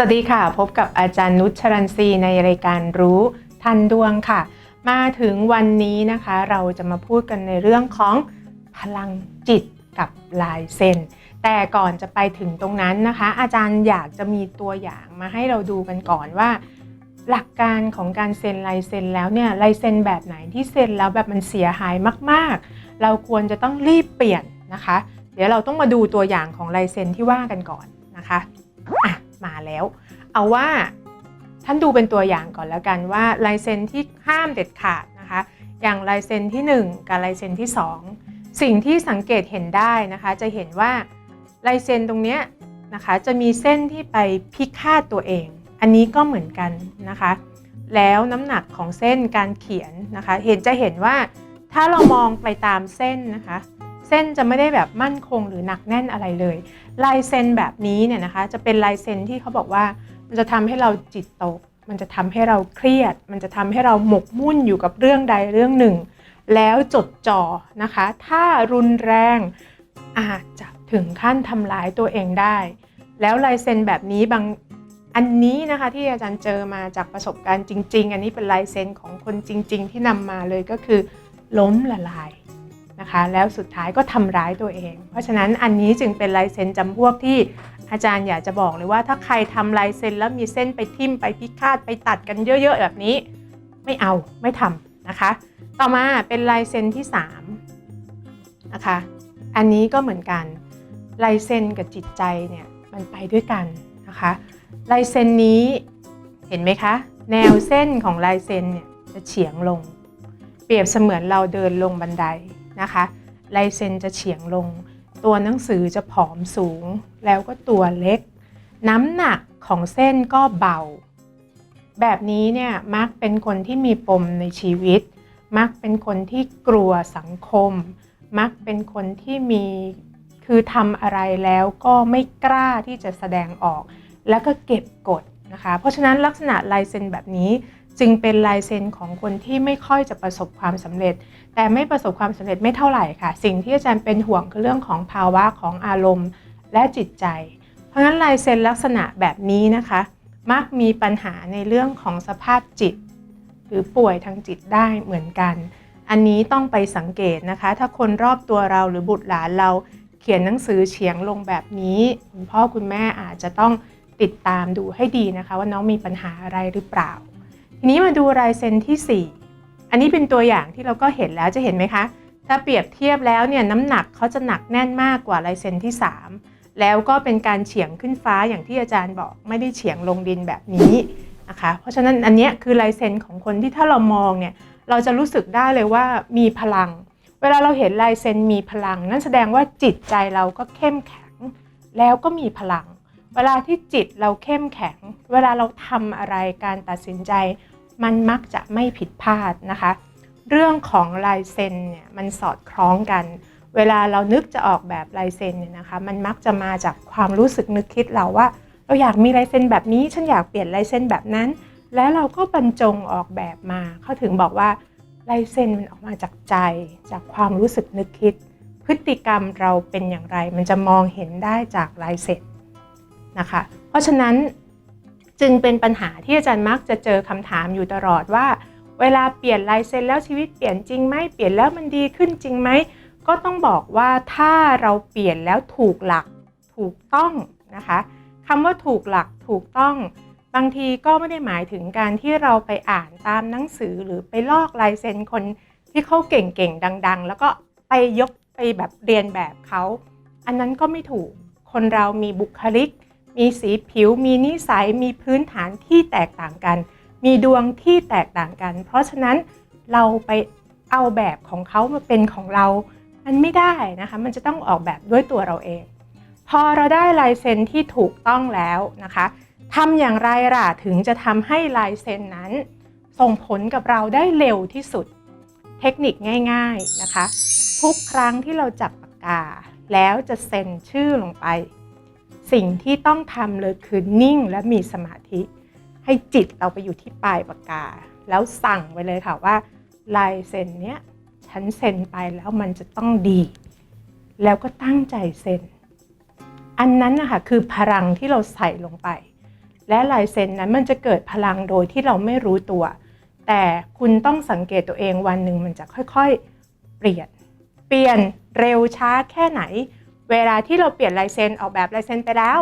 สวัสดีค่ะ พบกับอาจารย์นุชชรันซีในรายการรู้ทันดวงค่ะ มาถึงวันนี้นะคะ เราจะมาพูดกันในเรื่องของพลังจิตกับลายเซ็นแต่ก่อนจะไปถึงตรงนั้นนะคะ อาจารย์อยากจะมีตัวอย่างมาให้เราดูกันก่อนว่า หลักการของการเซ็นลายเซ็นแล้วเนี่ยลายเซ็นแบบไหนที่เซ็นแล้วแบบมันเสียหายมาก ๆ เราควรจะต้องรีบเปลี่ยนนะคะ เดี๋ยวเราต้องมาดูตัวอย่างของลายเซ็นที่ว่ากันก่อนนะคะอะ มาแล้ว เอาว่าท่านดูเป็นตัวอย่างก่อนแล้วกันว่าลายเซ็นที่ห้ามเด็ดขาดนะคะ อย่างลายเซ็นที่ 1 กับลายเซ็นที่ 2 สิ่งที่สังเกตเห็นได้นะคะ จะเห็นว่าลายเซ็นตรงเนี้ยนะคะจะมีเส้นที่ไปพิฆาตตัวเอง อันนี้ก็เหมือนกันนะคะ แล้วน้ำหนักของเส้นการเขียนนะคะ เห็นจะเห็นว่าถ้าเรามองไปตามเส้นนะคะ เส้นจะไม่ได้แบบมั่นคงหรือหนักแน่นอะไรเลย ลายเซ็นแบบนี้เนี่ยนะคะ จะเป็นลายเซ็นที่เขาบอกว่ามันจะทำให้เราจิตตก มันจะทำให้เราเครียด มันจะทำให้เราหมกมุ่นอยู่กับเรื่องใดเรื่องหนึ่ง แล้วจดจ่อนะคะ ถ้ารุนแรงอาจจะถึงขั้นทำร้ายตัวเองได้ แล้วลายเซ็นแบบนี้บางอันนี้นะคะที่อาจารย์เจอมาจากประสบการณ์จริง ๆ อันนี้เป็นลายเซ็นของคนจริง ๆ ที่นำมาเลยก็คือ ล้มละลาย นะคะ แล้วสุดท้ายก็ทำร้ายตัวเอง เพราะฉะนั้นอันนี้จึงเป็นลายเซ็นจำพวกที่อาจารย์อยากจะบอกเลยว่าถ้าใครทำลายเซ็นแล้วมีเส้นไปทิ่มไปพิฆาตไปตัดกันเยอะ ๆ แบบนี้ ไม่เอาไม่ทำนะคะ ต่อมาเป็นลายเซ็นที่3นะคะอันนี้ก็เหมือนกันลายเซ็นกับจิตใจเนี่ยมันไปด้วยกันนะคะลายเซ็นนี้เห็นไหมคะ แนวเส้นของลายเซ็นเนี่ยจะเฉียงลง เปรียบเสมือนเราเดินลงบันได นะคะลายเซ็นจะเฉียงลง ตัวหนังสือจะผอมสูง แล้วก็ตัวเล็ก น้ำหนักของเส้นก็เบา แบบนี้เนี่ยมักเป็นคนที่มีปมในชีวิต มักเป็นคนที่กลัวสังคม มักเป็นคนที่มีคือทำอะไรแล้วก็ไม่กล้าที่จะแสดงออก แล้วก็เก็บกดนะคะ เพราะฉะนั้นลักษณะลายเซ็นแบบนี้ จึงเป็นลายเซ็นของคนที่ไม่ค่อยจะประสบความสำเร็จ แต่ไม่ประสบความสำเร็จไม่เท่าไหร่ค่ะ สิ่งที่อาจารย์เป็นห่วงคือเรื่องของภาวะของอารมณ์และจิตใจ เพราะฉะนั้นลายเซ็นลักษณะแบบนี้นะคะ มักมีปัญหาในเรื่องของสภาพจิต หรือป่วยทางจิตได้เหมือนกัน อันนี้ต้องไปสังเกตนะคะ ถ้าคนรอบตัวเราหรือบุตรหลานเราเขียนหนังสือเฉียงลงแบบนี้คุณพ่อคุณแม่อาจจะต้องติดตามดูให้ดีนะคะ ว่าน้องมีปัญหาอะไรหรือเปล่า ทีนี้มาดูลายเซ็นที่ 4 อันนี้เป็นตัวอย่างที่เราก็เห็นแล้วจะเห็นไหมคะ ถ้าเปรียบเทียบแล้วเนี่ยน้ำหนักเขาจะหนักแน่นมากกว่าลายเซ็นที่ 3 แล้วก็เป็นการเฉียงขึ้นฟ้าอย่างที่อาจารย์บอกไม่ได้เฉียงลงดินแบบนี้นะคะ เพราะฉะนั้นอันนี้คือลายเซ็นของคนที่ถ้าเรามองเนี่ยเราจะรู้สึกได้เลยว่ามีพลัง เวลาเราเห็นลายเซ็นมีพลัง นั่นแสดงว่าจิตใจเราก็เข้มแข็งแล้วก็มีพลัง เวลาที่จิตเราเข้มแข็ง เวลาเราทำอะไรการตัดสินใจ มันมักจะไม่ผิดพลาดนะคะ เรื่องของลายเซ็นเนี่ยมันสอดคล้องกัน เวลาเรานึกจะออกแบบลายเซ็นเนี่ยนะคะ มันมักจะมาจากความรู้สึกนึกคิดเราว่า เราอยากมีลายเซ็นแบบนี้ ฉันอยากเปลี่ยนลายเซ็นแบบนั้น แล้วเราก็บรรจงออกแบบมาเขาถึงบอกว่าลายเซ็นมันออกมาจากใจ จากความรู้สึกนึกคิด พฤติกรรมเราเป็นอย่างไร มันจะมองเห็นได้จากลายเซ็น นะคะ เพราะฉะนั้นจึงเป็นปัญหาที่อาจารย์มักจะเจอคำถามอยู่ตลอดว่า เวลาเปลี่ยนลายเซ็นแล้วชีวิตเปลี่ยนจริงไหมเปลี่ยนแล้วมันดีขึ้นจริงไหมก็ต้องบอกว่าถ้าเราเปลี่ยนแล้วถูกหลักถูกต้องนะคะคำว่าถูกหลักถูกต้อง บางทีก็ไม่ได้หมายถึงการที่เราไปอ่านตามหนังสือหรือไปลอกลายเซ็นคนที่เขาเก่งๆดัง ๆ แล้วก็ไปยกไปแบบเรียนแบบเขา อันนั้นก็ไม่ถูกคนเรามีบุคลิก มีสีผิว มีนิสัย มีพื้นฐานที่แตกต่างกัน มีดวงที่แตกต่างกัน เพราะฉะนั้นเราไปเอาแบบของเขามาเป็นของเรา มันไม่ได้นะคะ มันจะต้องออกแบบด้วยตัวเราเอง พอเราได้ลายเซ็นที่ถูกต้องแล้วนะคะทำอย่างไรล่ะถึงจะทำให้ลายเซ็นนั้น ส่งผลกับเราได้เร็วที่สุด เทคนิคง่าย ๆนะคะ ทุกครั้งที่เราจับปากกา แล้วจะเซ็นชื่อลงไป สิ่งที่ต้องทำเลยคือนิ่งและมีสมาธิ ให้จิตเราไปอยู่ที่ปลายปากกา แล้วสั่งไว้เลยค่ะว่าลายเซ็นเนี้ยฉันเซ็นไปแล้วมันจะต้องดี แล้วก็ตั้งใจเซ็น อันนั้นนะคะคือพลังที่เราใส่ลงไป และลายเซ็นนั้นมันจะเกิดพลังโดยที่เราไม่รู้ตัว แต่คุณต้องสังเกตตัวเองวันหนึ่งมันจะค่อยๆ เปลี่ยน เปลี่ยนเร็วช้าแค่ไหน เวลาที่เราเปลี่ยนลายเซ็นออกแบบลายเซ็นไปแล้ว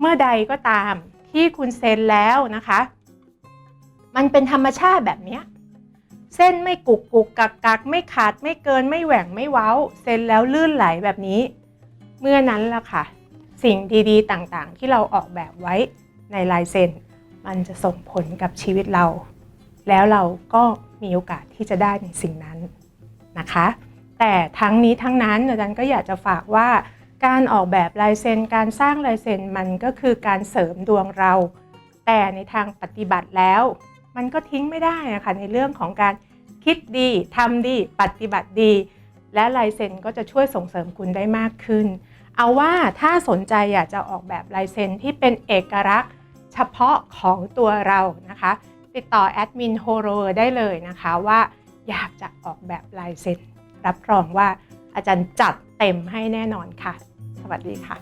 เมื่อใดก็ตามที่คุณเซ็นแล้วนะคะ มันเป็นธรรมชาติแบบนี้เส้นไม่กุกกุกกักกักไม่ขาดไม่เกินไม่แหว่งไม่เว้า เซ็นแล้วลื่นไหลแบบนี้ เมื่อนั้นละค่ะ สิ่งดีๆต่างๆ ที่เราออกแบบไว้ในลายเซ็นมันจะส่งผลกับชีวิตเรา แล้วเราก็มีโอกาสที่จะได้ในสิ่งนั้นนะคะ แต่ทั้งนี้ทั้งนั้นอาจารย์ก็อยากจะฝากว่า การออกแบบลายเซ็นการสร้างลายเซ็นมันก็คือการเสริมดวงเรา แต่ในทางปฏิบัติแล้ว มันก็ทิ้งไม่ได้นะคะในเรื่องของการคิดดีทำดีปฏิบัติดี และลายเซ็นก็จะช่วยส่งเสริมคุณได้มากขึ้น เอาว่าถ้าสนใจอยากจะออกแบบลายเซ็นที่เป็นเอกลักษณ์ เฉพาะของตัวเรานะคะ ติดต่อแอดมินโฮโรได้เลยนะคะว่าอยากจะออกแบบลายเซ็น รับรองว่าอาจารย์จัดเต็มให้แน่นอนค่ะ สวัสดีค่ะ